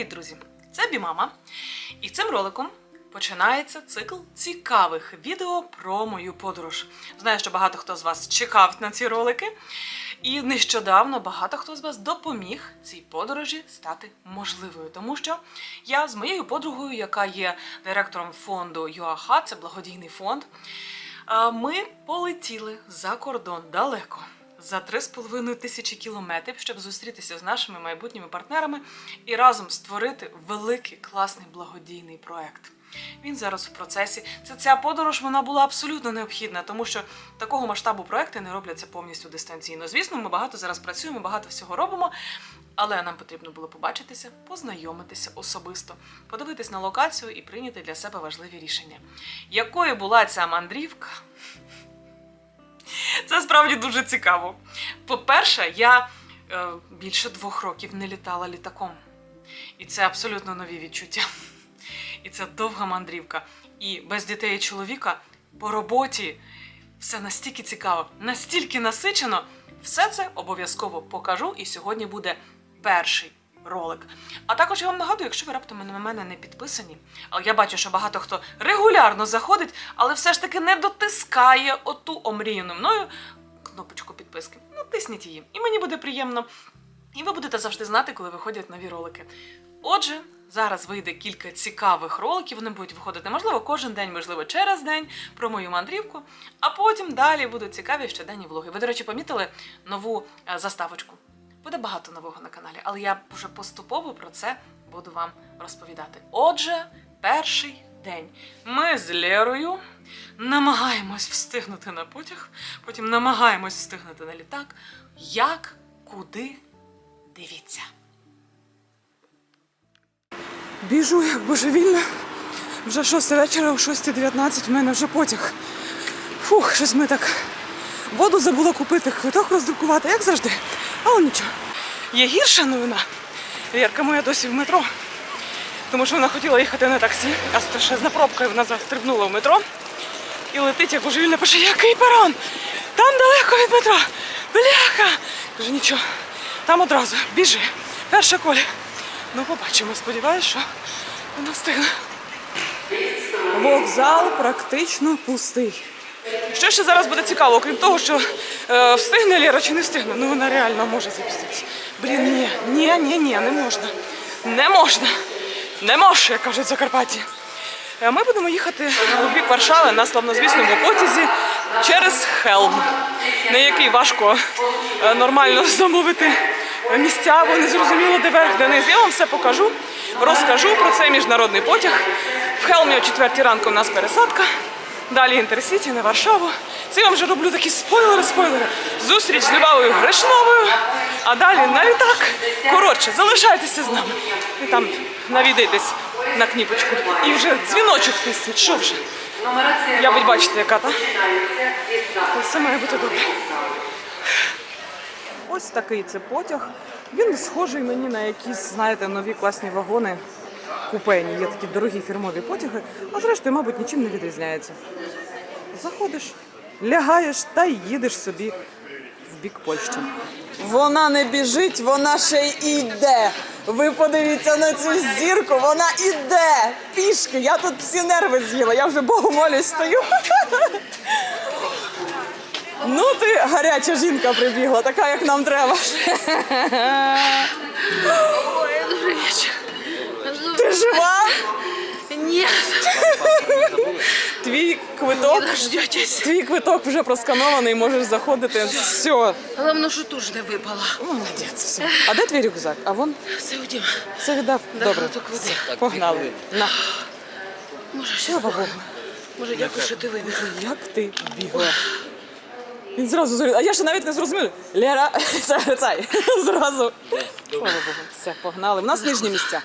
Привіт, друзі! Це Бімама. І цим роликом починається цикл цікавих відео про мою подорож. Знаю, що багато хто з вас чекав на ці ролики, і нещодавно багато хто з вас допоміг цій подорожі стати можливою, тому що я з моєю подругою, яка є директором фонду ЮАХА, це благодійний фонд. Ми полетіли за кордон далеко. За 3,5 тисячі кілометрів, щоб зустрітися з нашими майбутніми партнерами і разом створити великий класний благодійний проект. Він зараз в процесі. Це ця подорож вона була абсолютно необхідна, тому що такого масштабу проекти не робляться повністю дистанційно. Звісно, ми багато зараз працюємо, багато всього робимо, але нам потрібно було побачитися, познайомитися особисто, подивитись на локацію і прийняти для себе важливі рішення. Якою була ця мандрівка? Це справді дуже цікаво. По-перше, я е, більше двох років не літала літаком. І це абсолютно нові відчуття. І це довга мандрівка. І без дітей і чоловіка по роботі все настільки цікаво, настільки насичено. Все це обов'язково покажу, і сьогодні буде перший ролик. А також я вам нагадую, якщо ви раптом на мене не підписані, але я бачу, що багато хто регулярно заходить, але все ж таки не дотискає оту омріяну мною кнопочку підписки. Натисніть її, і мені буде приємно. І ви будете завжди знати, коли виходять нові ролики. Отже, зараз вийде кілька цікавих роликів. Вони будуть виходити, можливо, кожен день, можливо, через день про мою мандрівку. А потім далі будуть цікаві щоденні влоги. Ви, до речі, помітили нову е, заставочку. Буде багато нового на каналі, але я вже поступово про це буду вам розповідати. Отже, перший день. Ми з Лерою намагаємось встигнути на потяг, потім намагаємось встигнути на літак. Як, куди? Дивіться. Біжу як божевільна. Вже 6 вечора, о 6.19 в мене вже потяг. Фух, щось ми так. Воду забула купити, квиток роздрукувати, як завжди. Але нічого. Є гірша новина. Вірка моя досі в метро. Тому що вона хотіла їхати на таксі, а страшезна пробка і вона застрибнула в метро. І летить як божевільна пише, який перон! Там далеко від метро! Бляха! Каже, нічого, там одразу, біжи. Перша коля. Ну, побачимо, сподіваюся, що вона встигне. Вокзал практично пустий. Що ще зараз буде цікаво, окрім того, що е, встигне Лера чи не встигне? Ну вона реально може запуститися. Блін, ні, ні, ні, ні, не можна. Не можна. Не можна, як кажуть в Закарпатті. Е, Ми будемо їхати у бік Варшави на славнозвісному потязі через Хелм, на який важко е, нормально замовити місця, бо не зрозуміло, де верх, де низ. Я вам все покажу, розкажу про цей міжнародний потяг. В Хелмі о 4 ранку у нас пересадка. Далі Інтерсіті на Варшаву. Це я вам вже роблю такі спойлери, спойлери. Зустріч з Любавою Гришновою, а далі на літак. Коротше, залишайтеся з нами. І там навідайтесь на кніпочку. І вже дзвіночок тисніть. Що вже? Я будь бачите, яка та. Все має бути добре. Ось такий це потяг. Він схожий мені на якісь, знаєте, нові класні вагони купейні. Є такі дорогі фірмові потяги, а зрештою, мабуть, нічим не відрізняється. Заходиш, лягаєш та їдеш собі в бік Польщі. Вона не біжить, вона ще й іде. Ви подивіться на цю зірку, вона іде пішки. Я тут всі нерви з'їла, я вже богу молюсь стою. Ну ти гаряча жінка прибігла, така як нам треба. Ой, добрый вечер. Ти жива? Нет, Твій квиток. дождетесь. Твій квиток вже просканований, можеш заходити. Все. Главное, що туж не випала. Молодець, все. А де твій рюкзак? А вон Все, Діма. все віддав. Да, Добре. Все, Погнали. На. Може, Слава Богу. Може, дякую, що ти вибіг. Як ти бігла? Він зразу зорів. А я ще навіть не зрозумів. Лера, це, це, зразу. Слава Богу. Все, погнали. У нас нижні місця.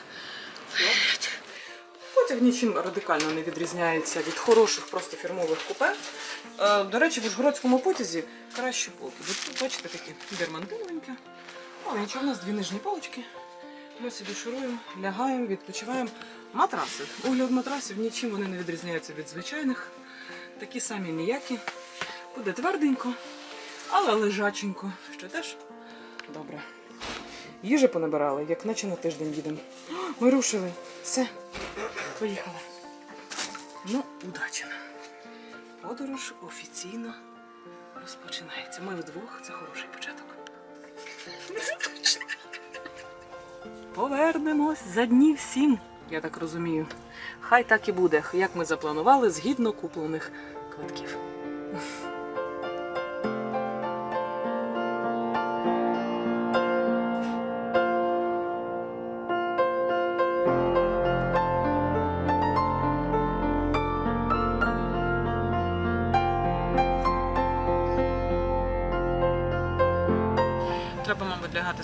Потяг нічим радикально не відрізняється від хороших просто фірмових купе. Е, До речі, в Ужгородському потязі кращі полки. Тут бачите такі дермантиновенькі. Але нічого, у нас дві нижні полочки. Ми собі шуруємо, лягаємо, відпочиваємо. Матраси. Огляд матрасів нічим вони не відрізняються від звичайних. Такі самі ніякі. Буде тверденько, але лежаченько, що теж добре. Їжі понабирали, як наче на тиждень їдемо. Ми рушили. Все. Поїхали. Ну, удачі. Подорож офіційно розпочинається. Ми вдвох, це хороший початок. Повернемось за днів сім, я так розумію. Хай так і буде, як ми запланували, згідно куплених квитків.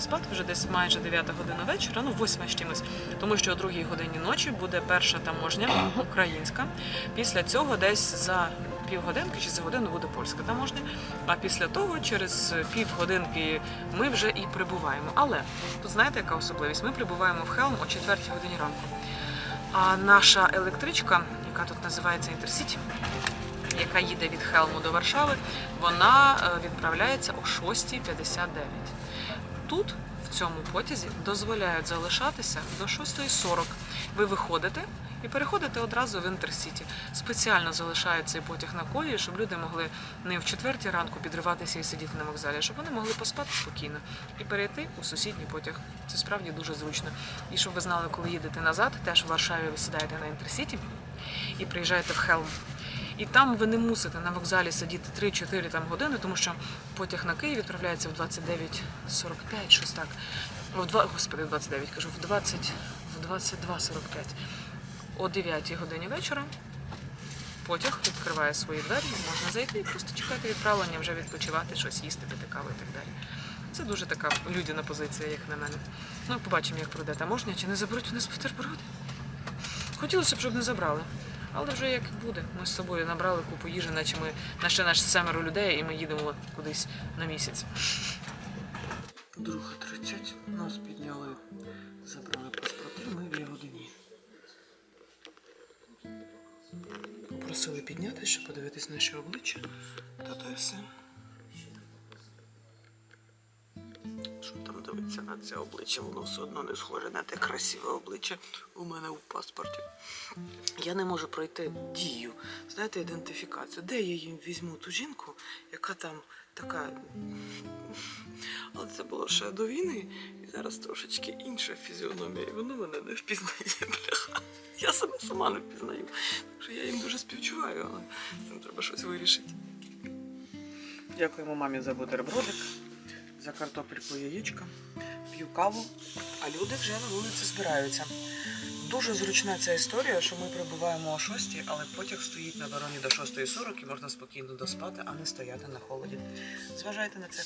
Спати вже десь майже 9 година вечора, ну 8 з чимось, тому що о 2 годині ночі буде перша таможня українська. Після цього десь за півгодинки чи за годину буде польська таможня. А після того, через півгодинки, ми вже і прибуваємо. Але тут знаєте, яка особливість? Ми прибуваємо в Хелм о 4 годині ранку. А наша електричка, яка тут називається Інтерсіті, яка їде від Хелму до Варшави, вона е, відправляється о 6.59. Тут, в цьому потязі, дозволяють залишатися до 6.40. Ви виходите і переходите одразу в Інтерсіті. Спеціально залишають цей потяг на колії, щоб люди могли не в четвертій ранку підриватися і сидіти на вокзалі, щоб вони могли поспати спокійно і перейти у сусідній потяг. Це справді дуже зручно. І щоб ви знали, коли їдете назад, теж в Варшаві ви сідаєте на Інтерсіті і приїжджаєте в Хелм. І там ви не мусите на вокзалі сидіти 3-4 там години, тому що потяг на Київ відправляється в 29.45, щось так. В 2, господи, в 29, кажу, в 20, в 22.45. О 9 годині вечора потяг відкриває свої двері, можна зайти і просто чекати відправлення, вже відпочивати, щось їсти, пити каву і так далі. Це дуже така людяна позиція, як на мене. Ну, побачимо, як пройде таможня, чи не заберуть у нас бутерброди. Хотілося б, щоб не забрали. Але вже як буде. Ми з собою набрали купу їжі, наче ми наче наш семеро людей, і ми їдемо кудись на місяць. Друга 30. Нас підняли, забрали паспорти, ми в Ягодині. Попросили піднятися, щоб подивитись наші обличчя. Та то все. Що дивиться на це обличчя? Воно все одно не схоже на те красиве обличчя у мене у паспорті. Я не можу пройти дію, знаєте, ідентифікацію. Де я їм візьму ту жінку, яка там така. Але це було ще до війни, і зараз трошечки інша фізіономія, і воно мене не впізнає. Я себе сама не впізнаю. Так що я їм дуже співчуваю, але з цим треба щось вирішити. Дякуємо мамі за бутербродик, за картопельку яєчка. П'ю каву, а люди вже на вулиці збираються. Дуже зручна ця історія, що ми прибуваємо о 6, але потяг стоїть на бароні до 6.40 і можна спокійно доспати, а не стояти на холоді. Зважайте на це.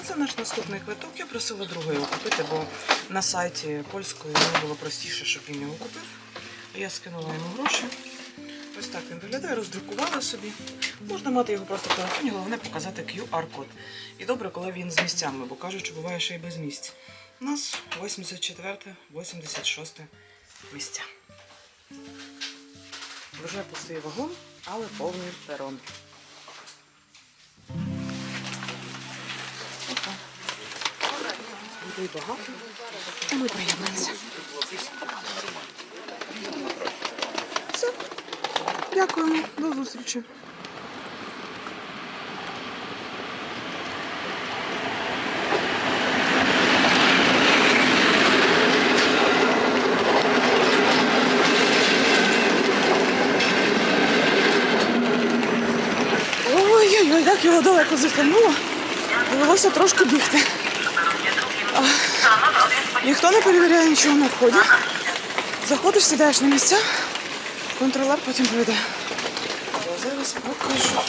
Оце наш наступний квиток. Я просила другого його купити, бо на сайті польської мені було простіше, щоб він його купив. Я скинула йому гроші. Ось так він виглядає, роздрукувала собі. Можна мати його просто в телефоні, головне показати QR-код. І добре, коли він з місцями, бо кажуть, що буває ще й без місць. У нас 84, 86 місця. Вже пустий вагон, але повний перон. Людей багато. Ми приєдналися. Все. Дякуємо. До зустрічі. Ой-ой-ой, як його далеко затягнуло. Довелося трошки бігти. Ніхто не перевіряє нічого на вході. Заходиш, сідаєш на місця, контролер потім прийде. Я зараз покажу.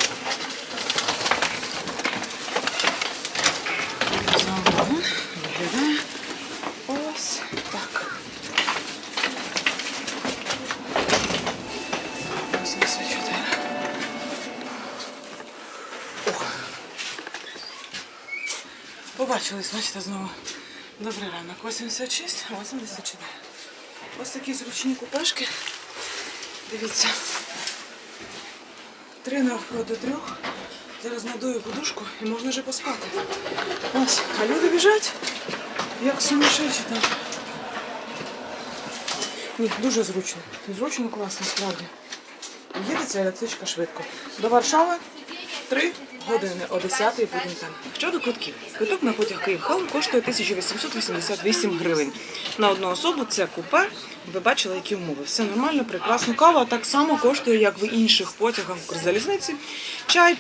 Вагон виглядає ось так. 84. Ох. Побачились, бачите, знову. Добрий ранок. 86, 84. Ось такі зручні купешки. Дивіться. Три навпроти трьох. Зараз надую подушку і можна вже поспати. Ось, а люди біжать. Як сумасшедші там. Ні, дуже зручно. Зручно, класно, справді. Їдеться електричка швидко. До Варшави три години о 10 будемо там. Щодо квитків. Квиток на потяг Київ Халм коштує 1888 гривень. На одну особу це купе. Ви бачили, які умови. Все нормально, прекрасно. Кава так само коштує, як в інших потягах Укрзалізниці. Чай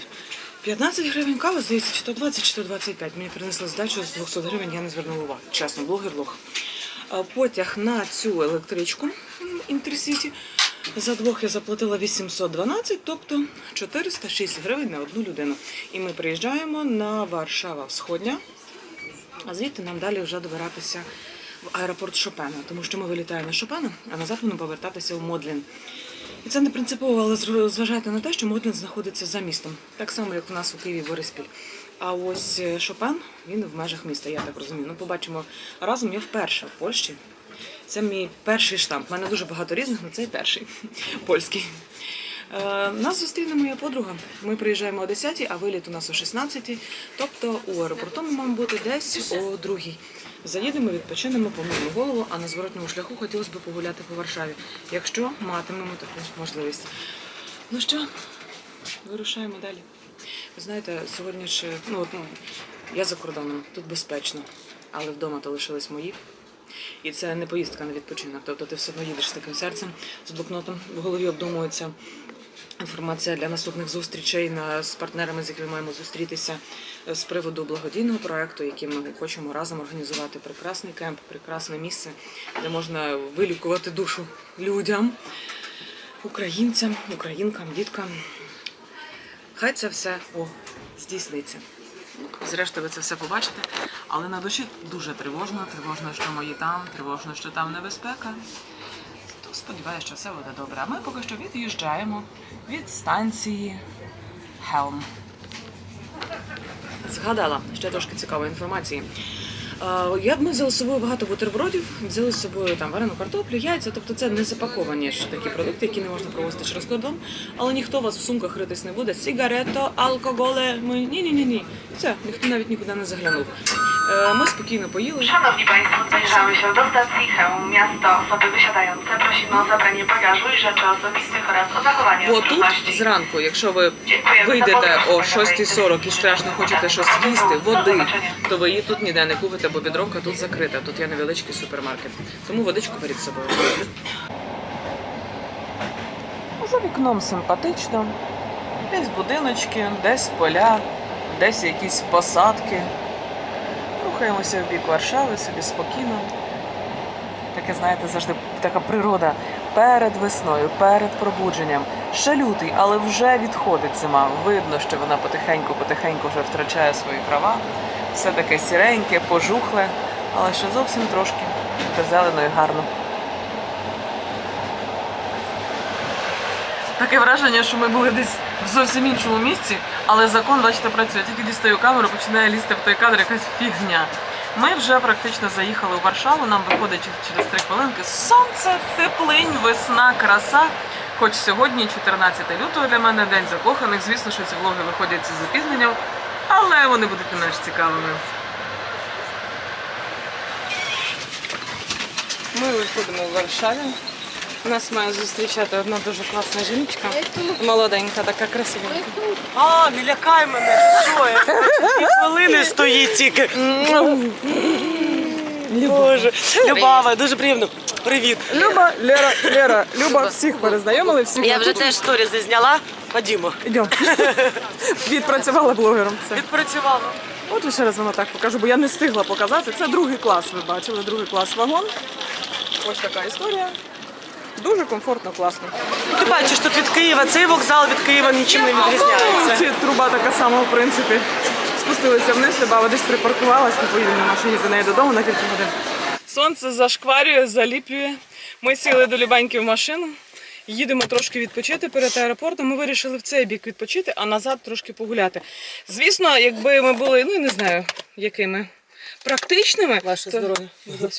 15 гривень, кава, здається, чи то 20, чи то 25. Мені принесли здачу з 200 гривень, я не звернула уваги. Чесно, блогер лох. Потяг на цю електричку Інтерсіті. За двох я заплатила 812, тобто 406 гривень на одну людину. І ми приїжджаємо на Варшава Всходня, а звідти нам далі вже добиратися в аеропорт Шопена, тому що ми вилітаємо з Шопена, а назад будемо повертатися в Модлін. І це не принципово, але зважайте на те, що Модлін знаходиться за містом, так само, як у нас у Києві Бориспіль. А ось е, Шопен, він в межах міста, я так розумію. Ну, побачимо разом. Я вперше в Польщі. Це мій перший штамп. У мене дуже багато різних, але цей перший польський. Е, Нас зустріне моя подруга. Ми приїжджаємо о 10 а виліт у нас о 16 Тобто у аеропорту ми маємо бути десь о 2 Заїдемо, відпочинемо, помиємо голову, а на зворотньому шляху хотілося б погуляти по Варшаві, якщо матимемо таку можливість. Ну що, вирушаємо далі. Ви знаєте, сьогодні ж, ну, ну, я за кордоном, тут безпечно, але вдома то лишились мої. І це не поїздка на відпочинок. Тобто ти все одно їдеш з таким серцем, з блокнотом, в голові обдумується інформація для наступних зустрічей на, з партнерами, з якими маємо зустрітися е, з приводу благодійного проекту, який ми хочемо разом організувати. Прекрасний кемп, прекрасне місце, де можна вилікувати душу людям, українцям, українкам, діткам. Хай це все о, здійсниться. Зрештою, ви це все побачите, але на душі дуже тривожно. Тривожно, що мої там, тривожно, що там небезпека. То сподіваюся, що все буде добре. А ми поки що від'їжджаємо від станції Хелм. Згадала ще трошки цікавої інформації. Я ми взяли з собою багато бутербродів, взяли з собою там варену картоплю, яйця. Тобто це не запаковані ж такі продукти, які не можна провозити через кордон. Але ніхто вас в сумках ритись не буде. Сігарето, алкоголе. Ми ні, ні, ні. Все, ніхто навіть нікуди не заглянув. Е, Ми спокійно поїли. Szanowni Państwo, zbliżamy się do stacji Chełm, miasto osoby wysiadające. Prosimy o zabranie bagażu i rzeczy osobistych oraz o zachowanie Бо тут ostrożności. зранку, якщо ви вийдете о 6.40 і страшно хочете щось їсти, води, то ви її тут ніде не купите, бо бідровка тут закрита. Тут є невеличкий супермаркет. Тому водичку беріть з собою. За вікном симпатично. Десь будиночки, десь поля, десь якісь посадки. Рухаємося в бік Варшави собі спокійно. Таке, знаєте, завжди така природа перед весною, перед пробудженням. Ще лютий, але вже відходить зима. Видно, що вона потихеньку-потихеньку вже втрачає свої права. Все таке сіреньке, пожухле, але ще зовсім трошки. та зелено і гарно. Таке враження, що ми були десь в зовсім іншому місці, але закон, бачите, працює. Тільки дістаю камеру, починає лізти в той кадр якась фігня. Ми вже практично заїхали у Варшаву, нам виходить через три хвилинки. Сонце, теплинь, весна, краса. Хоч сьогодні 14 лютого для мене день закоханих. Звісно, що ці влоги виходять з запізненням, але вони будуть не менш цікавими. Ми виходимо в Варшаві. Нас має зустрічати одна дуже класна жіночка. Молоденька, така красивенька. А, не лякай мене, що я? Дві хвилини стоїть тільки. Боже, Любава, дуже приємно. Привіт. Люба, Лера, Лера, Люба, всіх перезнайомили, всіх Я вже теж сторіс не зняла. Ходімо. Йдемо. Відпрацювала блогером. Все. Відпрацювала. От ще раз вона так покажу, бо я не встигла показати. Це другий клас, ви бачили, другий клас вагон. Ось така історія. Дуже комфортно, класно. Ти бачиш, тут від Києва цей вокзал від Києва нічим не відрізняється. Це труба така сама, в принципі. Спустилися вниз, Любава десь припаркувалась, ми поїдемо на машині до неї додому на кілька годин. Сонце зашкварює, заліплює. Ми сіли до Любаньки в машину. Їдемо трошки відпочити перед аеропортом. Ми вирішили в цей бік відпочити, а назад трошки погуляти. Звісно, якби ми були, ну не знаю, якими практичними. Ваше то- здоров'я.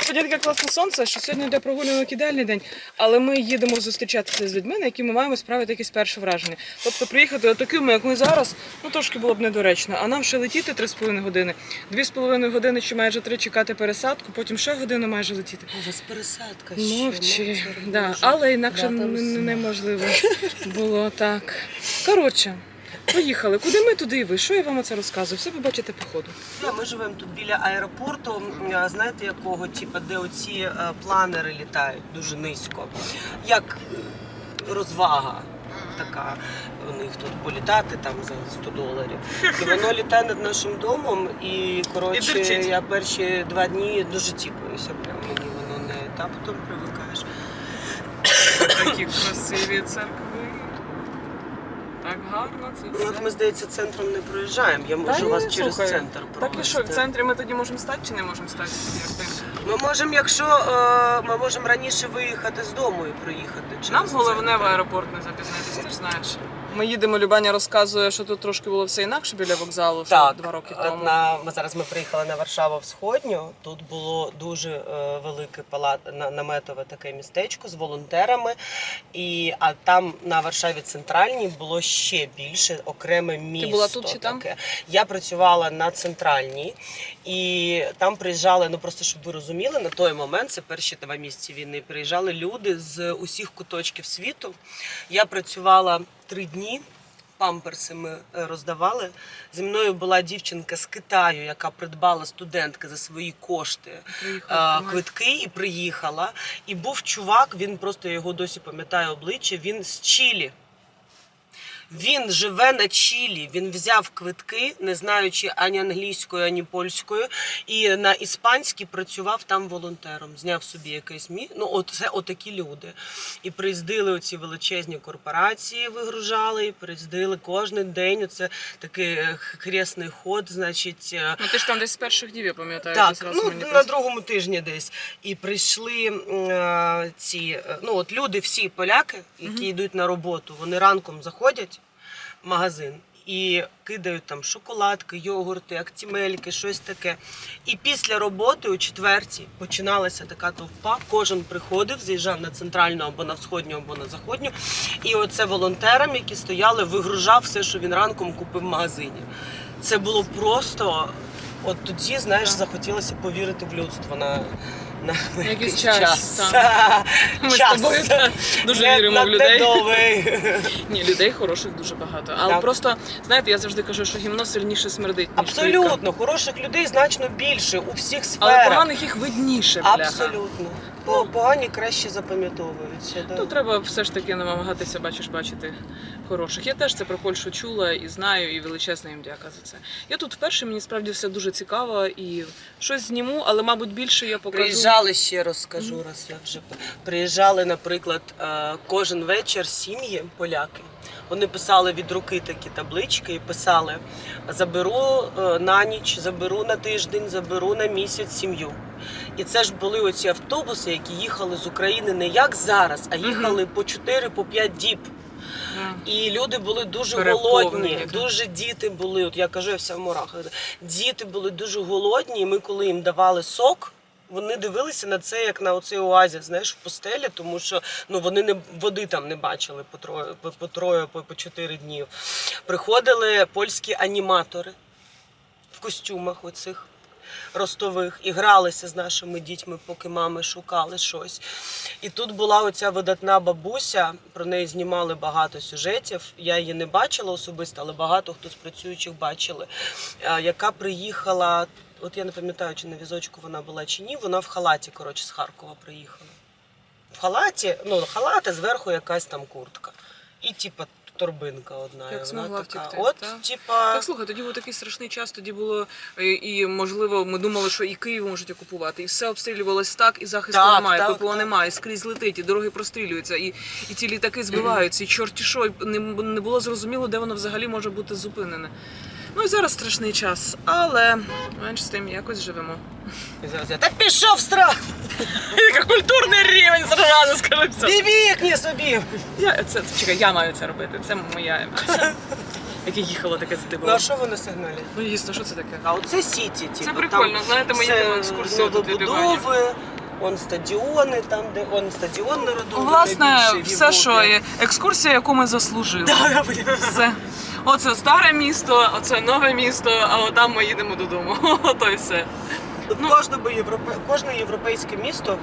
Сьогодні таке класне сонце, що сьогодні для прогулянок ідеальний день, але ми їдемо зустрічатися з людьми, на які ми маємо справити якісь перші враження. Тобто приїхати такими, як ми зараз, ну трошки було б недоречно. А нам ще летіти 3,5 години, 2,5 години чи майже 3 чекати пересадку, потім ще годину майже летіти. У вас пересадка ще. Мовчи, да. Але інакше неможливо було так. Коротше, поїхали. Куди ми, туди і ви. Що я вам оце розказую? Все побачите по ходу. Да, Ми живемо тут біля аеропорту. Знаєте якого? Типу, де оці е, планери літають дуже низько. Як розвага. Така у них тут політати там за 100 доларів. І воно літає над нашим домом. І коротше, дерчить. я перші два дні дуже тіпаюся. Прям мені воно не та потім привикаєш. Такі красиві церкви. Так гарно це Ну, от ми, здається, центром не проїжджаємо. Я Та можу ні, вас через слухай, центр провести. Так і що, в центрі ми тоді можемо стати чи не можемо стати? Як ти? Ми можемо, якщо е, ми можемо раніше виїхати з дому і проїхати. через Нам головне центр. в аеропорт не запізнитися, ти ж знаєш. Ми їдемо, Любаня розказує, що тут трошки було все інакше біля вокзалу, що Так, два роки от тому. на ми зараз ми приїхали на Варшаву Всходню. Тут було дуже е, велике палат на, наметове таке містечко з волонтерами. І а там на Варшаві Центральній було ще більше окреме місто. була тут чи там? таке. Я працювала на центральній, і там приїжджали. Ну просто щоб ви розуміли, на той момент це перші два місяці війни. Приїжджали люди з усіх куточків світу. Я працювала три дні. Памперси ми е, роздавали. Зі мною була дівчинка з Китаю, яка придбала студентки за свої кошти Приїхала, е, квитки і приїхала. І був чувак, він просто я його досі пам'ятаю обличчя. Він з Чилі. Він живе на Чилі. Він взяв квитки, не знаючи ані англійською, ані польською, і на іспанській працював там волонтером. Зняв собі якесь мі. Ну, от це отакі люди. І приїздили оці величезні корпорації, вигружали, і приїздили кожен день. Оце такий е, хресний ход, значить. е, Ну ти ж там десь з перших днів, я пам'ятаю, так, ну мені на другому тижні десь. І прийшли е, ці, ну от люди, всі поляки, які йдуть на роботу, вони ранком заходять магазин. І кидають там шоколадки, йогурти, актімельки, щось таке. І після роботи о четвертій починалася така товпа. Кожен приходив, з'їжджав на центральну або на сходню, або на заходню. І оце волонтерам, які стояли, вигружав все, що він ранком купив в магазині. Це було просто. От тоді, знаєш, захотілося повірити в людство на, на якийсь час, Ми з тобою, та, дуже Не- віримо в людей. Ні, людей хороших дуже багато. Але Так. просто, знаєте, я завжди кажу, що гімно сильніше смердить, ніж плитка. Абсолютно, хороших людей значно більше у всіх сферах. Але поганих їх видніше, бляха. Абсолютно. По- Погані краще запам'ятовуються. Да. Ну, треба все ж таки намагатися, бачиш, бачити хороших. Я теж це про Польщу чула і знаю, і величезна їм дяка за це. Я тут вперше, мені справді все дуже цікаво і щось зніму, але, мабуть, більше я покажу. Приїжджали ще раз скажу, раз я вже приїжджали, наприклад, е, кожен вечір сім'ї поляки. Вони писали від руки такі таблички і писали: заберу е, на ніч, заберу на тиждень, заберу на місяць сім'ю. І це ж були оці автобуси, які їхали з України не як зараз, а їхали по 4 по 5 діб. І люди були дуже голодні, дуже діти були. От я кажу, я вся в мурах. Діти були дуже голодні, і ми, коли їм давали сок. Вони дивилися на це як на оцей оазіс, знаєш, в постелі, тому що ну вони не води там не бачили по троє, по, троє, по, по чотири дні. Приходили польські аніматори в костюмах оцих ростових і гралися з нашими дітьми, поки мами шукали щось. І тут була оця видатна бабуся, про неї знімали багато сюжетів. Я її не бачила особисто, але багато хто з працюючих бачили, яка приїхала. От я не пам'ятаю, чи на візочку вона була чи ні. Вона в халаті, коротше, з Харкова приїхала. В халаті, ну, халат, а зверху якась там куртка. І, типа, торбинка одна. Як і змогла вона така. втекти, От, так? типа. Так, слухай, тоді був такий страшний час, тоді було е, і можливо, ми думали, що і Київ можуть окупувати, і все обстрілювалось так, і захисту Так, немає, так, ППО так. немає, і скрізь летить, і дороги прострілюються, і, і ті літаки збиваються, і чорті що, і не, не було зрозуміло, де воно взагалі може бути зупинене. Ну і зараз страшний час, але менш з тим якось живемо. І зараз я, Та пішов страх! Яка культурний рівень зразу скажи все. Бібікні собі! Я це чекай, я маю це робити. Це моя. яке їхало таке Ну а що вони сигналять? Ну, їсно, що це таке? А оце Сіті, типу, Це прикольно, там знаєте, ми їдемо екскурсію до новобудови, он стадіони, там, де он стадіон народовий. Власне, все, що є екскурсія, яку ми заслужили. Да. Все. Оце старе місто, оце нове місто, а отам ми їдемо додому. Ото й все. Ну, кожному європе... Кожне європейське місто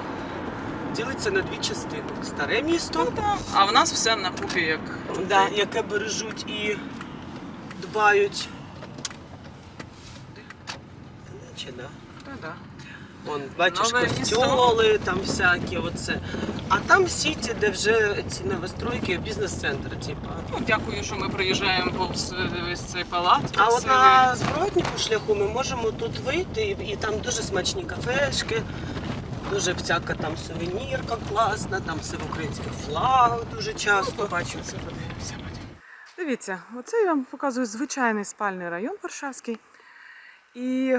ділиться на дві частини. Старе місто, А в нас все на купі, як да, яке бережуть і дбають. Наче, да. Вон, бачиш, Нове костьоли, там всякі оце. А там сіті, де вже ці новостройки, бізнес-центр, типу. Ну, дякую, що ми приїжджаємо повз е, весь цей палац. А от красивий. на зворотньому шляху ми можемо тут вийти, і, і там дуже смачні кафешки, дуже всяка там сувенірка класна, там все в українських флагах дуже часто. Побачимо це, подивимося. Дивіться, оце я вам показую звичайний спальний район Варшавський. І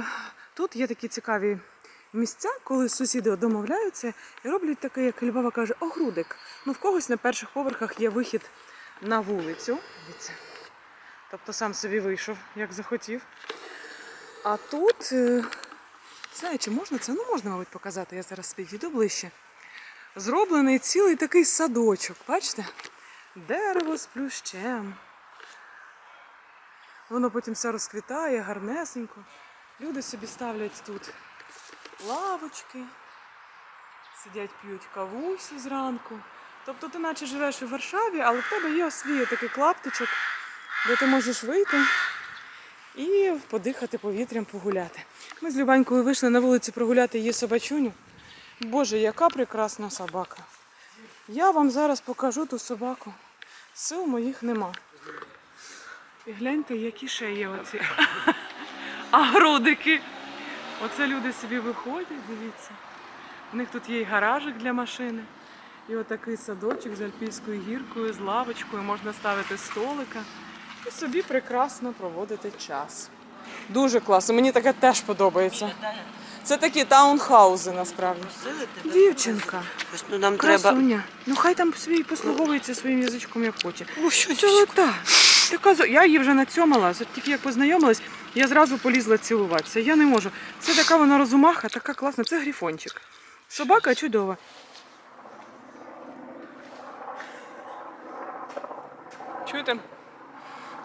тут є такі цікаві місця, коли сусіди домовляються і роблять таке, як Львова каже, огрудик. Ну, в когось на перших поверхах є вихід на вулицю. Дивіться. Тобто сам собі вийшов, як захотів. А тут, е, знаю, чи можна це? Ну, можна, мабуть, показати. Я зараз підійду ближче. Зроблений цілий такий садочок, бачите? Дерево з плющем. Воно потім все розквітає гарнесенько. Люди собі ставлять тут лавочки, сидять, п'ють кавусю зранку. Тобто ти наче живеш у Варшаві, але в тебе є свій такий клаптичок, де ти можеш вийти і подихати повітрям, погуляти. Ми з Любанькою вийшли на вулицю прогуляти її собачуню. Боже, яка прекрасна собака. Я вам зараз покажу ту собаку. Сил моїх нема. І гляньте, які є оці. А грудики. Оце люди собі виходять, дивіться. У них тут є і гаражик для машини. І отакий садочок з альпійською гіркою, з лавочкою, можна ставити столика і собі прекрасно проводити час. Дуже класно, мені таке теж подобається. Це такі таунхаузи насправді. Дівчинка. Ну, нам треба. Красуня. Ну хай там свій послуговується своїм язичком, як хоче. Золота. Така зо- я її вже нацьомала, тільки як познайомилась, я зразу полізла цілуватися. Я не можу. Це така вона розумаха, така класна. Це грифончик. Собака чудова. Чуєте?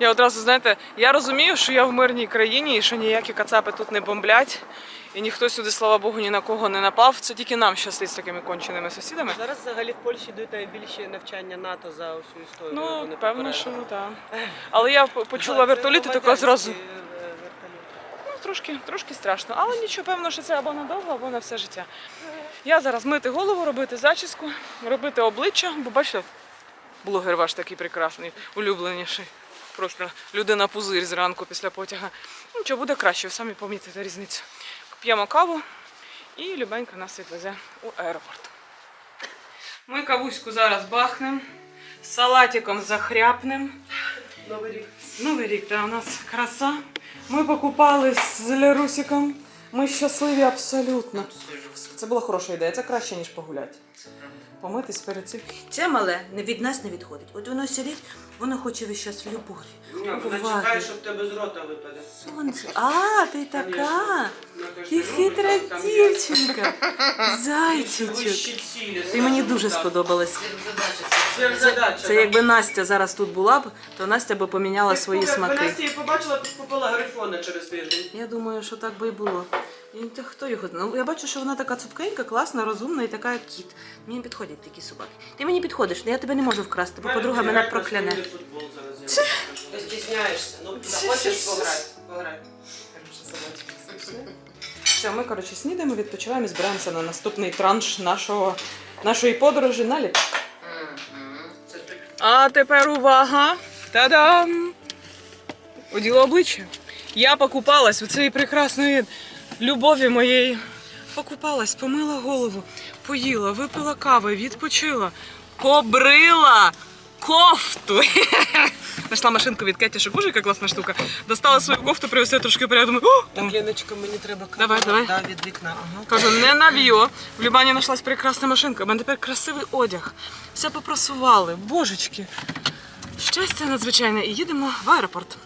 Я одразу, знаєте, я розумію, що я в мирній країні і що ніякі кацапи тут не бомблять. І ніхто сюди, слава Богу, ні на кого не напав. Це тільки нам щастить з такими конченими сусідами. Зараз взагалі в Польщі йдуть найбільші навчання НАТО за всю історію. Ну, Вони певно, що так. Але я почула вертоліти, така зразу. Трошки, трошки страшно. Але нічого, певно, що це або надовго, або на все життя. Я зараз мити голову, робити зачіску, робити обличчя, бо бачите, блогер ваш такий прекрасний, улюбленіший. Просто людина пузир зранку після потяга. Ну, Нічого, буде краще, ви самі помітите різницю. П'ємо каву і Любенька нас відвезе у аеропорт. Ми кавуську зараз бахнемо, салатиком захряпнем. Новий рік. Новий рік, да, у нас краса. Ми покупали з Лерусиком. Ми щасливі абсолютно. Це була хороша ідея, це краще, ніж погуляти. Помитись перед цим. Це мале не від нас не відходить. От воно сидить, воно хоче весь час в любові. Ні, вона чекає, щоб тебе з рота випаде. Сонце. А, ти така. Ти «Ну, хитра там є». дівчинка. Вищі Зайчичок. цілі. Ти мені дуже сподобалась. Це задача. Це якби Настя зараз тут була б, то Настя би поміняла свої Якби смаки. Настя її побачила, то купила грифона через тиждень. Я думаю, що так би і було. І та хто його? Ну, я бачу, що вона така цупкенька, класна, розумна і така як кіт. Мені підходять такі собаки. Ти мені підходиш, я тебе не можу вкрасти, бо подруга мене прокляне. Ти стісняєшся. Ну, захочеш. Пограй. Все, ми, коротше, снідаємо, відпочиваємо і збираємося на наступний транш нашого, нашої подорожі на літак. А тепер увага! Та-дам! Оділа обличчя. Я покупалась у цієї прекрасної любові моєї. Покупалась, помила голову, поїла, випила кави, відпочила, побрила кофту. Нашла машинку від Кеті Шокужі, яка класна штука. Достала свою кофту, привезла трошки. Думаю, «О, Так, Леночка, мені треба Давай, давай. Да, від вікна. Ага. Кажу, не нав'йо. В Любані знайшлась прекрасна машинка. У мене тепер красивий одяг. Все попросували. Божечки. Щастя надзвичайне і їдемо в аеропорт.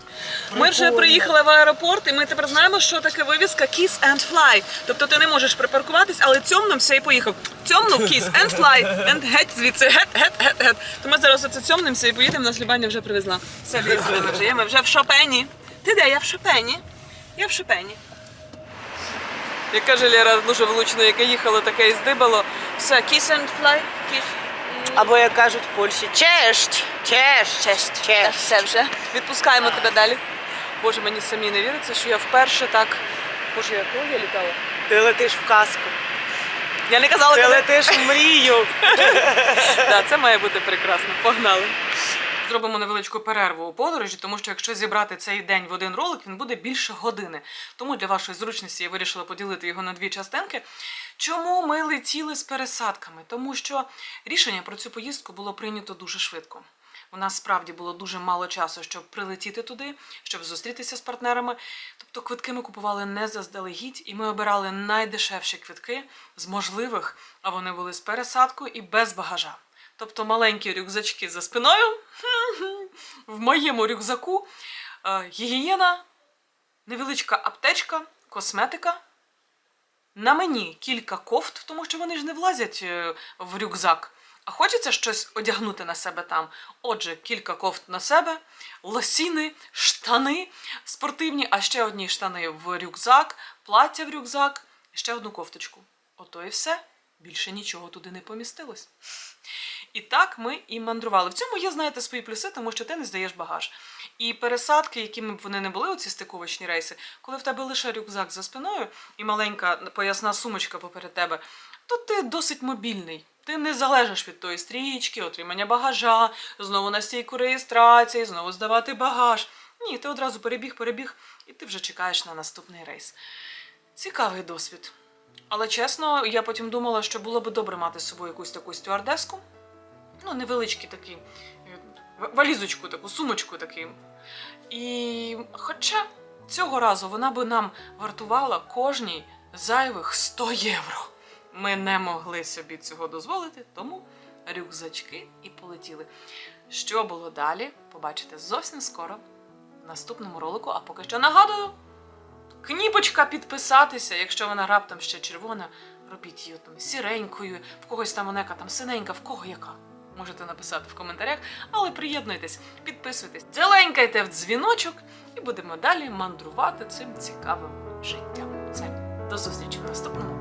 Ми вже приїхали в аеропорт, і ми тепер знаємо, що таке вивіска Kiss and Fly. Тобто ти не можеш припаркуватись, але цьомнувся і поїхав. Цьомнув kiss and fly, and геть звідси, гет, гет, гет, гет. То ми зараз оце цьомнимося і поїдемо, нас Любаня вже привезла. Все, дивіться, ми вже є, ми вже в Шопені. Ти де? Я в Шопені. Я в Шопені. Як каже Лера, дуже влучно, яке їхало, таке і здибало. Все, kiss and fly, kiss. Або як кажуть в Польщі, честь, честь, честь, Так, честь. все вже. Відпускаємо тебе далі. Боже, мені самі не віриться, що я вперше так. Боже, якого я літала? Ти летиш в казку. Я не казала, Ти коли... летиш в мрію. Да, це має бути прекрасно. Погнали. Зробимо невеличку перерву у подорожі, тому що якщо зібрати цей день в один ролик, він буде більше години. Тому для вашої зручності я вирішила поділити його на дві частинки. Чому ми летіли з пересадками? Тому що рішення про цю поїздку було прийнято дуже швидко. У нас справді було дуже мало часу, щоб прилетіти туди, щоб зустрітися з партнерами. Тобто квитки ми купували не заздалегідь, і ми обирали найдешевші квитки з можливих, а вони були з пересадкою і без багажа. Тобто маленькі рюкзачки за спиною. В моєму рюкзаку е, гігієна, невеличка аптечка, косметика. На мені кілька кофт, тому що вони ж не влазять е, в рюкзак. А хочеться щось одягнути на себе там. Отже, кілька кофт на себе, лосіни, штани спортивні, а ще одні штани в рюкзак, плаття в рюкзак, ще одну кофточку. Ото і все. Більше нічого туди не помістилось. І так ми і мандрували. В цьому є, знаєте, свої плюси, тому що ти не здаєш багаж. І пересадки, якими б вони не були, оці стиковочні рейси, коли в тебе лише рюкзак за спиною і маленька поясна сумочка поперед тебе, то ти досить мобільний. Ти не залежиш від тої стрічки, отримання багажа, знову на стійку реєстрації, знову здавати багаж. Ні, ти одразу перебіг, перебіг, і ти вже чекаєш на наступний рейс. Цікавий досвід. Але чесно, я потім думала, що було би добре мати з собою якусь таку стюардеску. Ну, невеличкий такий, е, валізочку, таку, сумочку такий. І хоча цього разу вона би нам вартувала кожній зайвих 100 євро. Ми не могли собі цього дозволити, тому рюкзачки і полетіли. Що було далі, побачите зовсім скоро в наступному ролику. А поки що нагадую, кніпочка підписатися, якщо вона раптом ще червона, робіть її там сіренькою, в когось там вона там синенька, в кого яка. Можете написати в коментарях, але приєднуйтесь, підписуйтесь, дзеленькайте в дзвіночок і будемо далі мандрувати цим цікавим життям. Все, до зустрічі в наступному